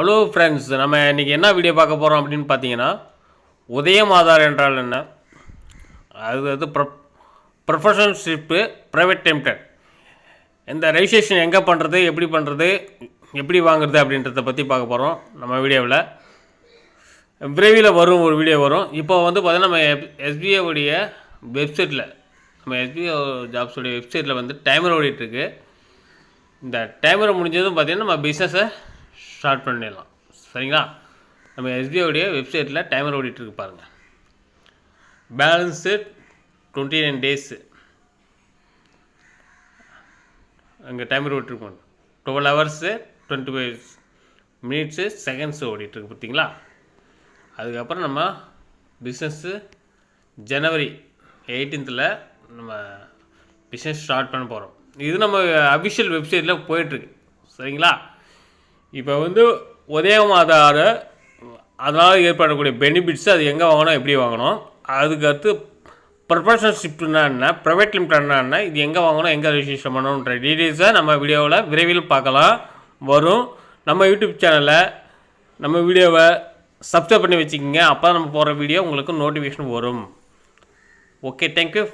Hello friends நம்ம இன்றைக்கி என்ன வீடியோ பார்க்க போகிறோம் அப்படின்னு பார்த்தீங்கன்னா உதயம் ஆதார் என்றால் என்ன? அது அது ப்ரொ ப்ரொஃபஷனல்ஷிப்பு ப்ரைவேட் லிமிடெட் இந்த ரெஜிஸ்ட்ரேஷன் எங்கே பண்ணுறது எப்படி பண்ணுறது எப்படி வாங்குறது அப்படின்றத பற்றி பார்க்க போகிறோம் நம்ம வீடியோவில். விரைவில் வரும் ஒரு வீடியோ வரும். இப்போ வந்து பார்த்தீங்கன்னா நம்ம எஸ்பிஐ உடைய வெப்சைட்டில் நம்ம எஸ்பிஐ ஜாப்ஸுடைய வெப்சைட்டில் வந்து டைமர் ஓடிட்டுருக்கு இந்த டைமர் முடிஞ்சதும் பார்த்தீங்கன்னா நம்ம பிஸ்னஸை ஸ்டார்ட் பண்ணிடலாம். சரிங்களா? நம்ம எஸ்பிஐடைய வெப்சைட்டில் டைமர் ஓடிட்டுருக்கு பாருங்கள் பேலன்ஸு டுவெண்ட்டி நைன் டேஸு அங்கே timer ஓட்டிருக்கோம் twelve hours twenty five minutes seconds ஓடிட்டுருக்கு பார்த்தீங்களா அதுக்கப்புறம் நம்ம பிஸ்னஸ்ஸு ஜனவரி எயிட்டீன்த்தில் நம்ம பிஸ்னஸ் ஸ்டார்ட் பண்ண போகிறோம் இது நம்ம அஃபிஷியல் வெப்சைட்டில் போயிட்டுருக்கு சரிங்களா? இப்போ வந்து உதயம் அதனால் ஏற்படக்கூடிய பெனிஃபிட்ஸ் அது எங்கே வாங்கணும் எப்படி வாங்கணும்? அதுக்கு அடுத்து ப்ரொஃபஷனல்ஷிப்னா என்ன? ப்ரைவேட் லிமிட்டட்னா என்ன? இது எங்கே வாங்கணும் எங்கே ரெஜிஸ்ட்ரேஷன் பண்ணணுன்ற டீட்டெயில்ஸை நம்ம வீடியோவில் விரைவில் பார்க்கலாம். வரும். நம்ம யூடியூப் சேனலை நம்ம வீடியோவை சப்ஸ்கிரைப் பண்ணி வச்சுக்கோங்க. அப்போ நம்ம போகிற வீடியோ உங்களுக்கு நோட்டிஃபிகேஷன் வரும். Okay thank you